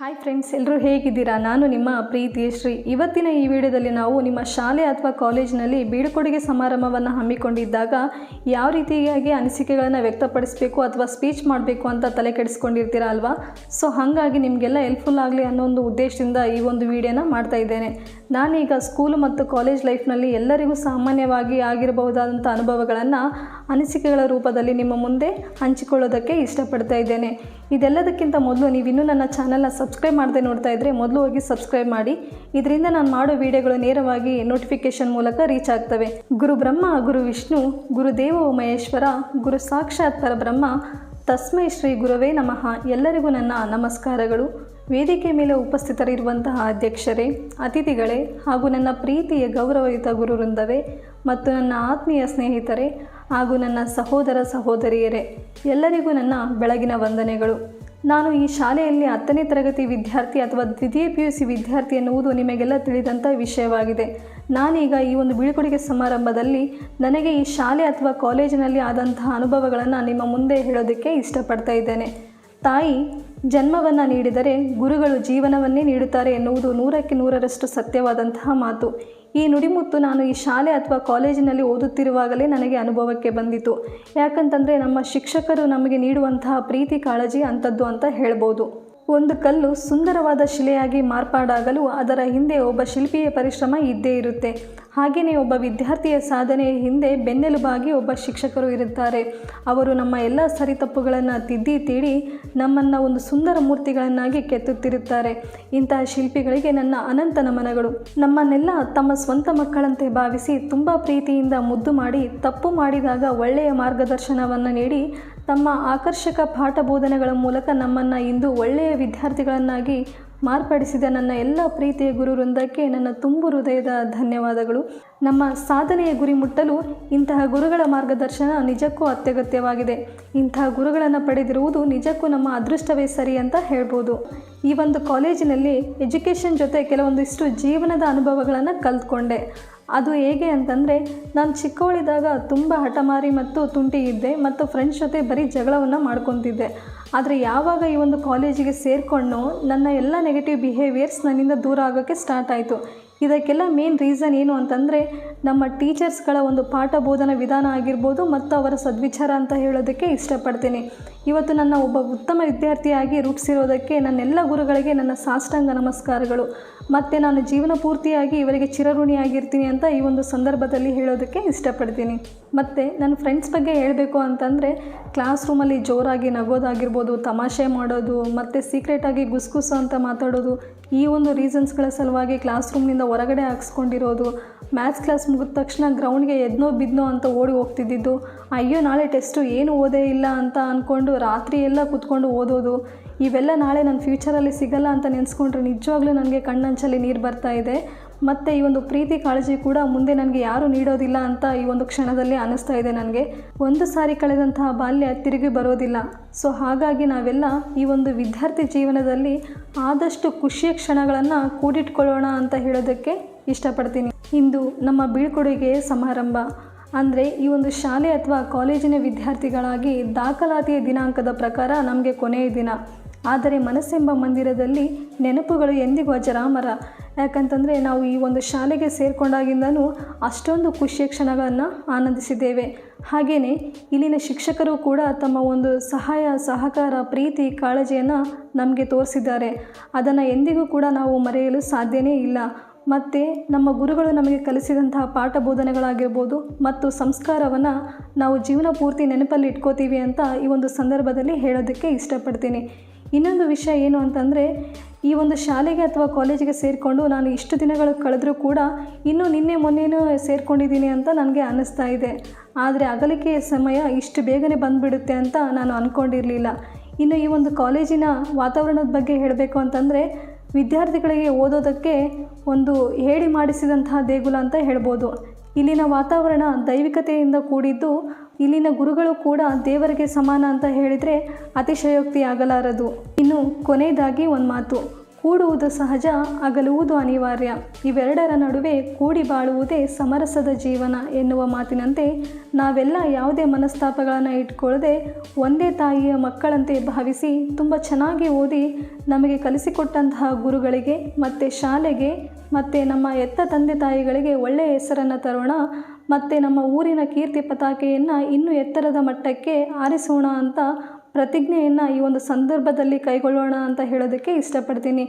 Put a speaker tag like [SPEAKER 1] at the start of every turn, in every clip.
[SPEAKER 1] Hi friends ಎಲ್ಲರೂ ಹೇಗಿದ್ದೀರಾ? ನಾನು ನಿಮ್ಮ ಪ್ರೀತಿಯ ಶ್ರೀ. ಇವತ್ತಿನ ಈ ವಿಡಿಯೋದಲ್ಲಿ ನಾವು ನಿಮ್ಮ ಶಾಲೆ ಅಥವಾ ಕಾಲೇಜಿನಲ್ಲಿ ಬೀಳ್ಕೊಡುಗೆ ಸಮಾರಂಭವನ್ನು ಹಮ್ಮಿಕೊಂಡಿದ್ದಾಗ ಯಾವ ರೀತಿಯಾಗಿ ಅನಿಸಿಕೆಗಳನ್ನು ವ್ಯಕ್ತಪಡಿಸಬೇಕು ಅಥವಾ ಸ್ಪೀಚ್ ಮಾಡಬೇಕು ಅಂತ ತಲೆ ಕೆಡಿಸ್ಕೊಂಡಿರ್ತೀರಾ ಅಲ್ವಾ? ಸೊ ಹಾಗಾಗಿ ನಿಮಗೆಲ್ಲ ಹೆಲ್ಪ್ಫುಲ್ ಆಗಲಿ ಅನ್ನೋ ಒಂದು ಉದ್ದೇಶದಿಂದ ಈ ಒಂದು ವಿಡಿಯೋನ ಮಾಡ್ತಾ ಇದ್ದೇನೆ. ನಾನೀಗ ಸ್ಕೂಲು ಮತ್ತು ಕಾಲೇಜ್ ಲೈಫ್ನಲ್ಲಿ ಎಲ್ಲರಿಗೂ ಸಾಮಾನ್ಯವಾಗಿ ಆಗಿರಬಹುದಾದಂಥ ಅನುಭವಗಳನ್ನು ಅನಿಸಿಕೆಗಳ ರೂಪದಲ್ಲಿ ನಿಮ್ಮ ಮುಂದೆ ಹಂಚಿಕೊಳ್ಳೋದಕ್ಕೆ ಇಷ್ಟಪಡ್ತಾ ಇದ್ದೇನೆ. ಇದೆಲ್ಲದಕ್ಕಿಂತ ಮೊದಲು ನೀವಿನ್ನೂ ನನ್ನ ಚಾನಲ್ನ ಸಬ್ಸ್ಕ್ರೈಬ್ ಮಾಡದೆ ನೋಡ್ತಾ ಇದ್ದರೆ ಮೊದಲು ಹೋಗಿ ಸಬ್ಸ್ಕ್ರೈಬ್ ಮಾಡಿ. ಇದರಿಂದ ನಾನು ಮಾಡೋ ವಿಡಿಯೋಗಳು ನೇರವಾಗಿ ನೋಟಿಫಿಕೇಶನ್ ಮೂಲಕ ರೀಚ್ ಆಗ್ತವೆ. ಗುರು ಬ್ರಹ್ಮ, ಗುರು ವಿಷ್ಣು ಗುರುದೇವ ಮಹೇಶ್ವರ, ಗುರು ಸಾಕ್ಷಾತ್ ಪರಬ್ರಹ್ಮ, ತಸ್ಮೈ ಶ್ರೀ ಗುರುವೇ ನಮಃ. ಎಲ್ಲರಿಗೂ ನನ್ನ ನಮಸ್ಕಾರಗಳು. ವೇದಿಕೆ ಮೇಲೆ ಉಪಸ್ಥಿತರಿರುವಂತಹ ಅಧ್ಯಕ್ಷರೇ, ಅತಿಥಿಗಳೇ ಹಾಗೂ ನನ್ನ ಪ್ರೀತಿಯ ಗೌರವಯುತ ಗುರುವೃಂದವೇ ಮತ್ತು ನನ್ನ ಆತ್ಮೀಯ ಸ್ನೇಹಿತರೆ ಹಾಗೂ ನನ್ನ ಸಹೋದರ ಸಹೋದರಿಯರೇ, ಎಲ್ಲರಿಗೂ ನನ್ನ ಬೆಳಗಿನ ವಂದನೆಗಳು. ನಾನು ಈ ಶಾಲೆಯಲ್ಲಿ ಹತ್ತನೇ ತರಗತಿ ವಿದ್ಯಾರ್ಥಿ ಅಥವಾ ದ್ವಿತೀಯ ಪಿ ಯು ಸಿ ವಿದ್ಯಾರ್ಥಿ ಎನ್ನುವುದು ನಿಮಗೆಲ್ಲ ತಿಳಿದಂಥ ವಿಷಯವಾಗಿದೆ. ನಾನೀಗ ಈ ಒಂದು ಬೀಳ್ಕೊಡುಗೆ ಸಮಾರಂಭದಲ್ಲಿ ನನಗೆ ಈ ಶಾಲೆ ಅಥವಾ ಕಾಲೇಜಿನಲ್ಲಿ ಆದಂತಹ ಅನುಭವಗಳನ್ನು ನಿಮ್ಮ ಮುಂದೆ ಹೇಳೋದಕ್ಕೆ ಇಷ್ಟಪಡ್ತಾ ಇದ್ದೇನೆ. ತಾಯಿ ಜನ್ಮವನ್ನು ನೀಡಿದರೆ ಗುರುಗಳು ಜೀವನವನ್ನೇ ನೀಡುತ್ತಾರೆ ಎನ್ನುವುದು ನೂರಕ್ಕೆ ನೂರರಷ್ಟು ಸತ್ಯವಾದಂತಹ ಮಾತು. ಈ ನುಡಿಮುತ್ತು ನಾನು ಈ ಶಾಲೆ ಅಥವಾ ಕಾಲೇಜಿನಲ್ಲಿ ಓದುತ್ತಿರುವಾಗಲೇ ನನಗೆ ಅನುಭವಕ್ಕೆ ಬಂದಿತು. ಯಾಕಂತಂದರೆ ನಮ್ಮ ಶಿಕ್ಷಕರು ನಮಗೆ ನೀಡುವಂತಹ ಪ್ರೀತಿ ಕಾಳಜಿ ಅಂಥದ್ದು ಅಂತ ಹೇಳ್ಬೋದು. ಒಂದು ಕಲ್ಲು ಸುಂದರವಾದ ಶಿಲೆಯಾಗಿ ಮಾರ್ಪಾಡಾಗಲು ಅದರ ಹಿಂದೆ ಒಬ್ಬ ಶಿಲ್ಪಿಯ ಪರಿಶ್ರಮ ಇದ್ದೇ ಇರುತ್ತೆ. ಹಾಗೆಯೇ ಒಬ್ಬ ವಿದ್ಯಾರ್ಥಿಯ ಸಾಧನೆಯ ಹಿಂದೆ ಬೆನ್ನೆಲುಬಾಗಿ ಒಬ್ಬ ಶಿಕ್ಷಕರು ಇರುತ್ತಾರೆ. ಅವರು ನಮ್ಮ ಎಲ್ಲ ಸರಿತಪ್ಪುಗಳನ್ನು ತಿದ್ದಿ ತೀಡಿ ನಮ್ಮನ್ನು ಒಂದು ಸುಂದರ ಮೂರ್ತಿಗಳನ್ನಾಗಿ ಕೆತ್ತುತ್ತಿರುತ್ತಾರೆ. ಇಂತಹ ಶಿಲ್ಪಿಗಳಿಗೆ ನನ್ನ ಅನಂತ ನಮನಗಳು. ನಮ್ಮನ್ನೆಲ್ಲ ತಮ್ಮ ಸ್ವಂತ ಮಕ್ಕಳಂತೆ ಭಾವಿಸಿ ತುಂಬ ಪ್ರೀತಿಯಿಂದ ಮುದ್ದು ಮಾಡಿ, ತಪ್ಪು ಮಾಡಿದಾಗ ಒಳ್ಳೆಯ ಮಾರ್ಗದರ್ಶನವನ್ನು ನೀಡಿ, ತಮ್ಮ ಆಕರ್ಷಕ ಪಾಠ ಬೋಧನೆಗಳ ಮೂಲಕ ನಮ್ಮನ್ನು ಇಂದು ಒಳ್ಳೆಯ ವಿದ್ಯಾರ್ಥಿಗಳನ್ನಾಗಿ ಮಾರ್ಪಡಿಸಿದ ನನ್ನ ಎಲ್ಲ ಪ್ರೀತಿಯ ಗುರು ವೃಂದಕ್ಕೆ ನನ್ನ ತುಂಬು ಹೃದಯದ ಧನ್ಯವಾದಗಳು. ನಮ್ಮ ಸಾಧನೆಯ ಗುರಿ ಮುಟ್ಟಲು ಇಂತಹ ಗುರುಗಳ ಮಾರ್ಗದರ್ಶನ ನಿಜಕ್ಕೂ ಅತ್ಯಗತ್ಯವಾಗಿದೆ. ಇಂತಹ ಗುರುಗಳನ್ನು ಪಡೆದಿರುವುದು ನಿಜಕ್ಕೂ ನಮ್ಮ ಅದೃಷ್ಟವೇ ಸರಿ ಅಂತ ಹೇಳ್ಬೋದು. ಈ ಒಂದು ಕಾಲೇಜಿನಲ್ಲಿ ಎಜುಕೇಷನ್ ಜೊತೆ ಕೆಲವೊಂದಿಷ್ಟು ಜೀವನದ ಅನುಭವಗಳನ್ನು ಕಲ್ತ್ಕೊಂಡೆ. ಅದು ಹೇಗೆ ಅಂತಂದರೆ, ನಾನು ಚಿಕ್ಕವಳಿದ್ದಾಗ ತುಂಬ ಹಠಮಾರಿ ಮತ್ತು ತುಂಟಿ ಇದ್ದೆ ಮತ್ತು ಫ್ರೆಂಡ್ಸ್ ಜೊತೆ ಬರೀ ಜಗಳವನ್ನು ಮಾಡ್ಕೊತಿದ್ದೆ. ಆದರೆ ಯಾವಾಗ ಈ ಒಂದು ಕಾಲೇಜಿಗೆ ಸೇರಿಕೊಂಡು ನನ್ನ ಎಲ್ಲ ನೆಗೆಟಿವ್ ಬಿಹೇವಿಯರ್ಸ್ ನನ್ನಿಂದ ದೂರ ಆಗೋಕ್ಕೆ ಸ್ಟಾರ್ಟ್ ಆಯಿತು. ಇದಕ್ಕೆಲ್ಲ ಮೇನ್ ರೀಸನ್ ಏನು ಅಂತಂದರೆ ನಮ್ಮ ಟೀಚರ್ಸ್ಗಳ ಒಂದು ಪಾಠ ಬೋಧನಾ ವಿಧಾನ ಆಗಿರ್ಬೋದು ಮತ್ತು ಅವರ ಸದ್ವಿಚಾರ ಅಂತ ಹೇಳೋದಕ್ಕೆ ಇಷ್ಟಪಡ್ತೀನಿ. ಇವತ್ತು ನನ್ನ ಒಬ್ಬ ಉತ್ತಮ ವಿದ್ಯಾರ್ಥಿಯಾಗಿ ರೂಪಿಸಿರೋದಕ್ಕೆ ನನ್ನೆಲ್ಲ ಗುರುಗಳಿಗೆ ನನ್ನ ಸಾಷ್ಟಾಂಗ ನಮಸ್ಕಾರಗಳು. ಮತ್ತು ನಾನು ಜೀವನ ಪೂರ್ತಿಯಾಗಿ ಇವರಿಗೆ ಚಿರಋಣಿಯಾಗಿರ್ತೀನಿ ಅಂತ ಈ ಒಂದು ಸಂದರ್ಭದಲ್ಲಿ ಹೇಳೋದಕ್ಕೆ ಇಷ್ಟಪಡ್ತೀನಿ. ಮತ್ತು ನನ್ನ ಫ್ರೆಂಡ್ಸ್ ಬಗ್ಗೆ ಹೇಳಬೇಕು ಅಂತಂದರೆ ಕ್ಲಾಸ್ ರೂಮಲ್ಲಿ ಜೋರಾಗಿ ನಗೋದಾಗಿರ್ಬೋದು, ತಮಾಷೆ ಮಾಡೋದು, ಮತ್ತು ಸೀಕ್ರೆಟಾಗಿ ಗುಸ್ಗುಸು ಅಂತ ಮಾತಾಡೋದು ಈ ಒಂದು ರೀಸನ್ಸ್ಗಳ ಸಲುವಾಗಿ ಕ್ಲಾಸ್ ರೂಮ್ನಿಂದ ಹೊರಗಡೆ ಹಾಕ್ಸ್ಕೊಂಡಿರೋದು. ಮ್ಯಾಥ್ಸ್ ಕ್ಲಾಸ್ ಮುಗಿದ ತಕ್ಷಣ ಗ್ರೌಂಡ್ಗೆ ಎದ್ನೋ ಬಿದ್ನೋ ಅಂತ ಓಡಿ ಹೋಗ್ತಿದ್ದಿದ್ದು. ಅಯ್ಯೋ, ನಾಳೆ ಟೆಸ್ಟು ಏನು ಓದೇ ಇಲ್ಲ ಅಂತ ಅಂದ್ಕೊಂಡು ರಾತ್ರಿ ಎಲ್ಲ ಕೂತ್ಕೊಂಡು ಓದೋದು. ಇವೆಲ್ಲ ನಾಳೆ ನನ್ನ ಫ್ಯೂಚರಲ್ಲಿ ಸಿಗಲ್ಲ ಅಂತ ನೆನೆಸ್ಕೊಂಡ್ರೆ ನಿಜವಾಗ್ಲೂ ನನಗೆ ಕಣ್ಣಂಚಲ್ಲಿ ನೀರು ಬರ್ತಾ ಇದೆ. ಮತ್ತು ಈ ಒಂದು ಪ್ರೀತಿ ಕಾಳಜಿ ಕೂಡ ಮುಂದೆ ನನಗೆ ಯಾರೂ ನೀಡೋದಿಲ್ಲ ಅಂತ ಈ ಒಂದು ಕ್ಷಣದಲ್ಲಿ ಅನ್ನಿಸ್ತಾ ಇದೆ ನನಗೆ. ಒಂದು ಸಾರಿ ಕಳೆದಂತಹ ಬಾಲ್ಯ ತಿರುಗಿ ಬರೋದಿಲ್ಲ. ಸೊ ಹಾಗಾಗಿ ನಾವೆಲ್ಲ ಈ ಒಂದು ವಿದ್ಯಾರ್ಥಿ ಜೀವನದಲ್ಲಿ ಆದಷ್ಟು ಖುಷಿಯ ಕ್ಷಣಗಳನ್ನು ಕೂಡಿಟ್ಕೊಳ್ಳೋಣ ಅಂತ ಹೇಳೋದಕ್ಕೆ ಇಷ್ಟಪಡ್ತೀನಿ. ಇಂದು ನಮ್ಮ ಬೀಳ್ಕೊಡುಗೆ ಸಮಾರಂಭ. ಅಂದರೆ ಈ ಒಂದು ಶಾಲೆ ಅಥವಾ ಕಾಲೇಜಿನ ವಿದ್ಯಾರ್ಥಿಗಳಾಗಿ ದಾಖಲಾತಿಯ ದಿನಾಂಕದ ಪ್ರಕಾರ ನಮಗೆ ಕೊನೆಯ ದಿನ. ಆದರೆ ಮನಸ್ಸೆಂಬ ಮಂದಿರದಲ್ಲಿ ನೆನಪುಗಳು ಎಂದಿಗೂ ಅಜರಾಮರ. ಯಾಕಂತಂದರೆ ನಾವು ಈ ಒಂದು ಶಾಲೆಗೆ ಸೇರಿಕೊಂಡಾಗಿಂದನೂ ಅಷ್ಟೊಂದು ಖುಷಿಯ ಕ್ಷಣಗಳನ್ನು ಆನಂದಿಸಿದ್ದೇವೆ. ಹಾಗೆಯೇ ಇಲ್ಲಿನ ಶಿಕ್ಷಕರು ಕೂಡ ತಮ್ಮ ಒಂದು ಸಹಾಯ, ಸಹಕಾರ, ಪ್ರೀತಿ, ಕಾಳಜಿಯನ್ನು ನಮಗೆ ತೋರಿಸಿದ್ದಾರೆ. ಅದನ್ನು ಎಂದಿಗೂ ಕೂಡ ನಾವು ಮರೆಯಲು ಸಾಧ್ಯವೇ ಇಲ್ಲ. ಮತ್ತು ನಮ್ಮ ಗುರುಗಳು ನಮಗೆ ಕಲಿಸಿದಂತಹ ಪಾಠ ಬೋಧನೆಗಳಾಗಿರ್ಬೋದು ಮತ್ತು ಸಂಸ್ಕಾರವನ್ನು ನಾವು ಜೀವನ ಪೂರ್ತಿ ನೆನಪಲ್ಲಿ ಇಟ್ಕೋತೀವಿ ಅಂತ ಈ ಒಂದು ಸಂದರ್ಭದಲ್ಲಿ ಹೇಳೋದಕ್ಕೆ ಇಷ್ಟಪಡ್ತೀನಿ. ಇನ್ನೊಂದು ವಿಷಯ ಏನು ಅಂತಂದರೆ, ಈ ಒಂದು ಶಾಲೆಗೆ ಅಥವಾ ಕಾಲೇಜಿಗೆ ಸೇರಿಕೊಂಡು ನಾನು ಇಷ್ಟು ದಿನಗಳು ಕಳೆದರೂ ಕೂಡ ಇನ್ನೂ ನಿನ್ನೆ ಮೊನ್ನೆನೂ ಸೇರಿಕೊಂಡಿದ್ದೀನಿ ಅಂತ ನನಗೆ ಅನ್ನಿಸ್ತಾ ಇದೆ. ಆದರೆ ಅಗಲಿಕೆಯ ಸಮಯ ಇಷ್ಟು ಬೇಗನೆ ಬಂದುಬಿಡುತ್ತೆ ಅಂತ ನಾನು ಅಂದ್ಕೊಂಡಿರಲಿಲ್ಲ ಇನ್ನು ಈ ಒಂದು ಕಾಲೇಜಿನ ವಾತಾವರಣದ ಬಗ್ಗೆ ಹೇಳಬೇಕು ಅಂತಂದರೆ, ವಿದ್ಯಾರ್ಥಿಗಳಿಗೆ ಓದೋದಕ್ಕೆ ಒಂದು ಹೇಳಿ ಮಾಡಿಸಿದಂತಹ ದೇಗುಲ ಅಂತ ಹೇಳ್ಬೋದು. ಇಲ್ಲಿನ ವಾತಾವರಣ ದೈವಿಕತೆಯಿಂದ ಕೂಡಿದ್ದು ಇಲ್ಲಿನ ಗುರುಗಳು ಕೂಡ ದೇವರಿಗೆ ಸಮಾನ ಅಂತ ಹೇಳಿದರೆ ಅತಿಶಯೋಕ್ತಿ ಆಗಲಾರದು ಇನ್ನು ಕೊನೆಯದಾಗಿ ಒಂದು ಮಾತು. ಕೂಡುವುದು ಸಹಜ, ಅಗಲುವುದು ಅನಿವಾರ್ಯ. ಇವೆರಡರ ನಡುವೆ ಕೂಡಿ ಬಾಳುವುದೇ ಸಮರಸದ ಜೀವನ ಎನ್ನುವ ಮಾತಿನಂತೆ ನಾವೆಲ್ಲ ಯಾವುದೇ ಮನಸ್ತಾಪಗಳನ್ನು ಇಟ್ಕೊಳ್ಳದೆ ಒಂದೇ ತಾಯಿಯ ಮಕ್ಕಳಂತೆ ಭಾವಿಸಿ ತುಂಬ ಚೆನ್ನಾಗಿ ಓದಿ ನಮಗೆ ಕಲಿಸಿಕೊಟ್ಟಂತಹ ಗುರುಗಳಿಗೆ ಮತ್ತು ಶಾಲೆಗೆ ಮತ್ತು ನಮ್ಮ ಎತ್ತ ತಂದೆ ತಾಯಿಗಳಿಗೆ ಒಳ್ಳೆಯ ಹೆಸರನ್ನು ತರೋಣ, ಮತ್ತು ನಮ್ಮ ಊರಿನ ಕೀರ್ತಿ ಪತಾಕೆಯನ್ನು ಇನ್ನೂ ಎತ್ತರದ ಮಟ್ಟಕ್ಕೆ ಆರಿಸೋಣ ಅಂತ ಪ್ರತಿಜ್ಞೆಯನ್ನು ಈ ಒಂದು ಸಂದರ್ಭದಲ್ಲಿ ಕೈಗೊಳ್ಳೋಣ ಅಂತ ಹೇಳೋದಕ್ಕೆ ಇಷ್ಟಪಡ್ತೀನಿ.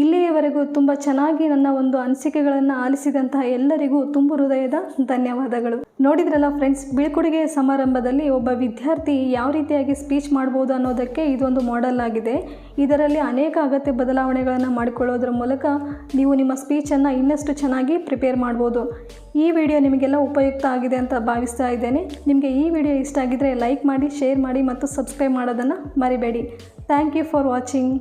[SPEAKER 1] ಇಲ್ಲಿಯವರೆಗೂ ತುಂಬ ಚೆನ್ನಾಗಿ ನನ್ನ ಒಂದು ಅನಿಸಿಕೆಗಳನ್ನು ಆಲಿಸಿದಂತಹ ಎಲ್ಲರಿಗೂ ತುಂಬು ಹೃದಯದ ಧನ್ಯವಾದಗಳು. ನೋಡಿದ್ರಲ್ಲ ಫ್ರೆಂಡ್ಸ್ ಬೀಳ್ಕೊಡುಗೆ ಸಮಾರಂಭದಲ್ಲಿ ಒಬ್ಬ ವಿದ್ಯಾರ್ಥಿ ಯಾವ ರೀತಿಯಾಗಿ ಸ್ಪೀಚ್ ಮಾಡ್ಬೋದು ಅನ್ನೋದಕ್ಕೆ ಇದೊಂದು ಮಾಡೆಲ್ ಆಗಿದೆ. ಇದರಲ್ಲಿ ಅನೇಕ ಅಗತ್ಯ ಬದಲಾವಣೆಗಳನ್ನು ಮಾಡಿಕೊಳ್ಳೋದ್ರ ಮೂಲಕ ನೀವು ನಿಮ್ಮ ಸ್ಪೀಚನ್ನು ಇನ್ನಷ್ಟು ಚೆನ್ನಾಗಿ ಪ್ರಿಪೇರ್ ಮಾಡ್ಬೋದು. ಈ ವಿಡಿಯೋ ನಿಮಗೆಲ್ಲ ಉಪಯುಕ್ತ ಆಗಿದೆ ಅಂತ ಭಾವಿಸ್ತಾ ಇದ್ದೇನೆ. ನಿಮಗೆ ಈ ವಿಡಿಯೋ ಇಷ್ಟ ಆಗಿದ್ದರೆ ಲೈಕ್ ಮಾಡಿ ಶೇರ್ ಮಾಡಿ ಮತ್ತು ಸಬ್ಸ್ಕ್ರೈಬ್ ಮಾಡೋದನ್ನು ಮರಿಬೇಡಿ. Thank you for watching